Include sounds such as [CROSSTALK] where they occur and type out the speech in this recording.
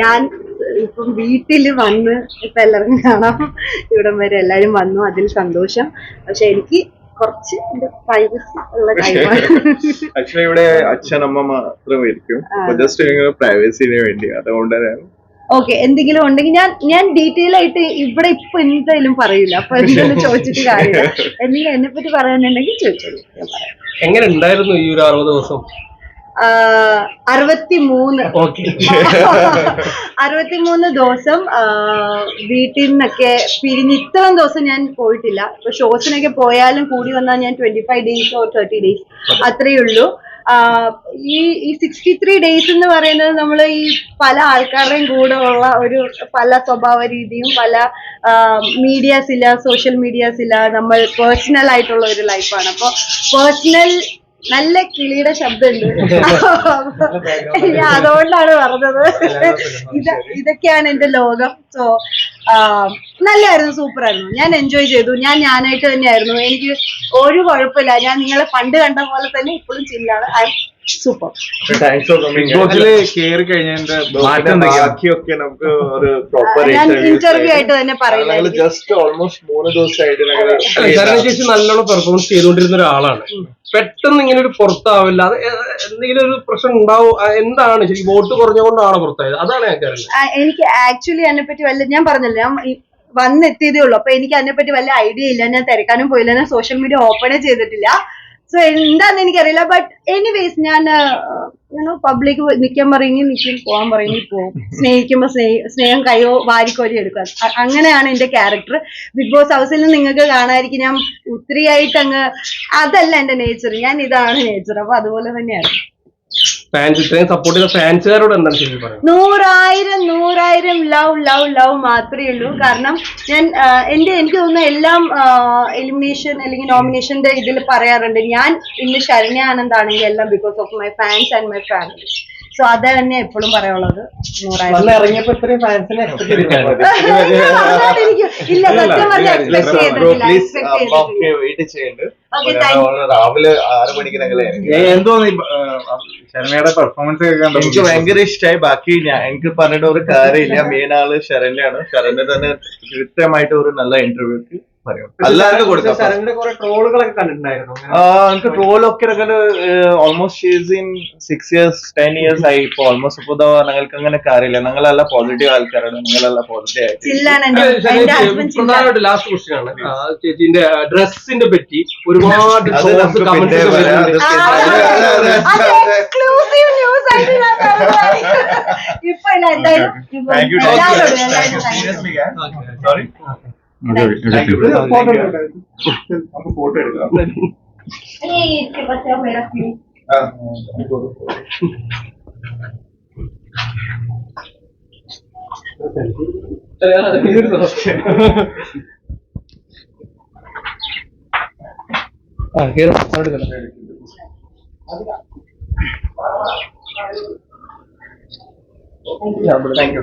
ഞാൻ ഇപ്പം വീട്ടിൽ വന്ന് ഇപ്പം എല്ലാവർക്കും കാണാം. ഇവിടം വരെ എല്ലാവരും വന്നു. അതിൽ സന്തോഷം. പക്ഷെ എനിക്ക് കുറച്ച് പ്രൈവസി ഉള്ള ആക്ച്വലി ഇവിടെ അച്ഛൻ അമ്മ ജസ്റ്റ് പ്രൈവസിന് വേണ്ടി. അതുകൊണ്ട് ഓക്കെ എന്തെങ്കിലും ഉണ്ടെങ്കിൽ ഞാൻ ഞാൻ ഡീറ്റെയിൽ ആയിട്ട് ഇവിടെ ഇപ്പൊ എന്തായാലും പറയില്ല അപ്പൊ എന്തെങ്കിലും ചോദിച്ചിട്ട് കാര്യമില്ല. എന്തെങ്കിലും എന്നെ പറ്റി പറയാനുണ്ടെങ്കിൽ ചോദിച്ചോളൂ. ഞാൻ പറയാം. എങ്ങനെ ഉണ്ടായിരുന്നു ഈ ഒരു അറുപത് ദിവസം? അറുപത്തി മൂന്ന് ഓക്കെ [LAUGHS] അറുപത്തിമൂന്ന് ദിവസം വീട്ടിൽ നിന്നൊക്കെ പിരിഞ്ഞ് ഇത്രയും ദിവസം ഞാൻ പോയിട്ടില്ല. ഇപ്പൊ ഷോസിനൊക്കെ പോയാലും കൂടി വന്നാൽ ഞാൻ twenty five days or thirty days അത്രയേ ഉള്ളൂ. ഈ ഈ സിക്സ്റ്റി ത്രീ ഡേയ്സ് എന്ന് പറയുന്നത് നമ്മൾ ഈ പല ആൾക്കാരുടെയും കൂടെ ഉള്ള ഒരു പല സ്വഭാവ രീതിയും പല മീഡിയാസ് ഇല്ല സോഷ്യൽ മീഡിയാസ് ഇല്ല നമ്മൾ പേഴ്സണൽ ആയിട്ടുള്ള ഒരു ലൈഫാണ് അപ്പോൾ പേഴ്സണൽ നല്ല കിളിയുടെ ശബ്ദമുണ്ട്. [LAUGHS] ഞാൻ അതുകൊണ്ടാണ് പറഞ്ഞത്. ഇത് ഇതൊക്കെയാണ് എന്റെ ലോകം. സോ നല്ലായിരുന്നു സൂപ്പർ ആയിരുന്നു ഞാൻ എൻജോയ് ചെയ്തു. ഞാൻ ഞാനായിട്ട് തന്നെയായിരുന്നു. എനിക്ക് ഒരു കുഴപ്പമില്ല. ഞാൻ നിങ്ങളെ പണ്ട് കണ്ട പോലെ തന്നെ ഇപ്പോഴും ചില്ലാണ്. I super. ഞാൻ ഇന്റർവ്യൂ ആയിട്ട് തന്നെ പറയുന്നത് ജസ്റ്റ് ഓൾമോസ്റ്റ് മൂന്ന് ദിവസമായിട്ട് ശരണ ചേച്ചി നല്ലോണം പെർഫോമൻസ് ചെയ്തുകൊണ്ടിരുന്ന ഒരാളാണ്. പെട്ടെന്ന് ഇങ്ങനെ ഒരു പുറത്താവില്ല അത് എന്തെങ്കിലും ഒരു പ്രശ്നം ഉണ്ടാവും? എന്താണ് ശരി വോട്ട് കുറഞ്ഞുകൊണ്ടാണ് പുറത്തായത്? അതാണ് എനിക്ക് ആക്ച്വലി അതിനെപ്പറ്റി വല്ല ഞാൻ പറഞ്ഞല്ലോ ഞാൻ വന്നെത്തിയതേ ഉള്ളൂ. അപ്പൊ എനിക്ക് അതിനെപ്പറ്റി വല്ല ഐഡിയ ഇല്ല. ഞാൻ തിരക്കാനും പോയില്ല. ഞാൻ സോഷ്യൽ മീഡിയ ഓപ്പണേ ചെയ്തിട്ടില്ല. സോ എന്താന്ന് എനിക്കറിയില്ല. ബട്ട് എനിവേസ് ഞാൻ പബ്ലിക് നിൽക്കാൻ പറയുമെങ്കിൽ നിൽക്കും പോകാൻ പറയുമെങ്കിൽ പോകും സ്നേഹിക്കുമ്പോൾ സ്നേഹി കയ്യോ വാരിക്കോലി എടുക്കുക അങ്ങനെയാണ് എന്റെ ക്യാരക്ടർ ബിഗ് ബോസ് ഹൗസിൽ നിങ്ങൾക്ക് കാണാതിരിക്കും ഞാൻ ഒത്തിരിയായിട്ട് അങ്ങ് അതല്ല എന്റെ നേച്ചർ ഞാൻ ഇതാണ് നേച്ചർ അപ്പൊ അതുപോലെ തന്നെയാണ്. ഫാൻസ് ഇത്രയും സപ്പോർട്ട് ചെയ്ത ഫാൻസുകാരോട് എന്താണ് ശരി നൂറായിരം നൂറായിരം ലവ് ലവ് ലവ് മാത്രമേ ഉള്ളൂ. കാരണം ഞാൻ എന്റെ എനിക്ക് തോന്നുന്ന എല്ലാം എലിമിനേഷൻ അല്ലെങ്കിൽ നോമിനേഷന്റെ ഇതിൽ പറയാറുണ്ട്. ഞാൻ ഇന്ന് ശരണ്യ ആനന്ദ് ആണെങ്കിൽ എല്ലാം because of my fans and my family so അത് തന്നെ എപ്പോഴും നൂറായിരം എനിക്ക് [LAUGHS] ഇല്ല സത്യം പറഞ്ഞാൽ എക്സ്പെക്ട് ചെയ്തിട്ടില്ല എക്സ്പെക്ട് രാവിലെ ആറ് മണിക്ക് ഞങ്ങൾ എന്തോ ശർമ്മയുടെ പെർഫോമൻസ് എനിക്ക് ഭയങ്കര ഇഷ്ടമായി ബാക്കി ഞാൻ എനിക്ക് പറഞ്ഞിട്ട് ഒരു കാര്യമില്ല. മെയിൻ ആൾ ശരണ്യാണ്. ശരണ്യ തന്നെ കൃത്യമായിട്ട് ഒരു നല്ല ഇന്റർവ്യൂക്ക് എല്ലാവർക്കും കൊടുക്കാം എനിക്ക് ട്രോളൊക്കെ almost she's in six years ten years ആയി. ഇപ്പൊ ഓൾമോസ്റ്റ് ഇപ്പൊ ഞങ്ങൾക്ക് അങ്ങനെ കാര്യമില്ല. ഞങ്ങളെല്ലാം പോസിറ്റീവ് ആൾക്കാരാണ്. നിങ്ങളെല്ലാം പോസിറ്റീവ് ആയിട്ട് പ്രധാനമായിട്ട് ലാസ്റ്റ് ക്വസ്റ്റ്യൻ ആണ്. ചേച്ചിന്റെ ഡ്രസ്സിന്റെ പറ്റി ഒരുപാട്. ഇപ്പൊ ഇല്ല എന്തായാലും ഫോട്ടോ എടുക്കാം Hey, ¿qué pasó, Mira, sí. ആ. കേറാം. Thank you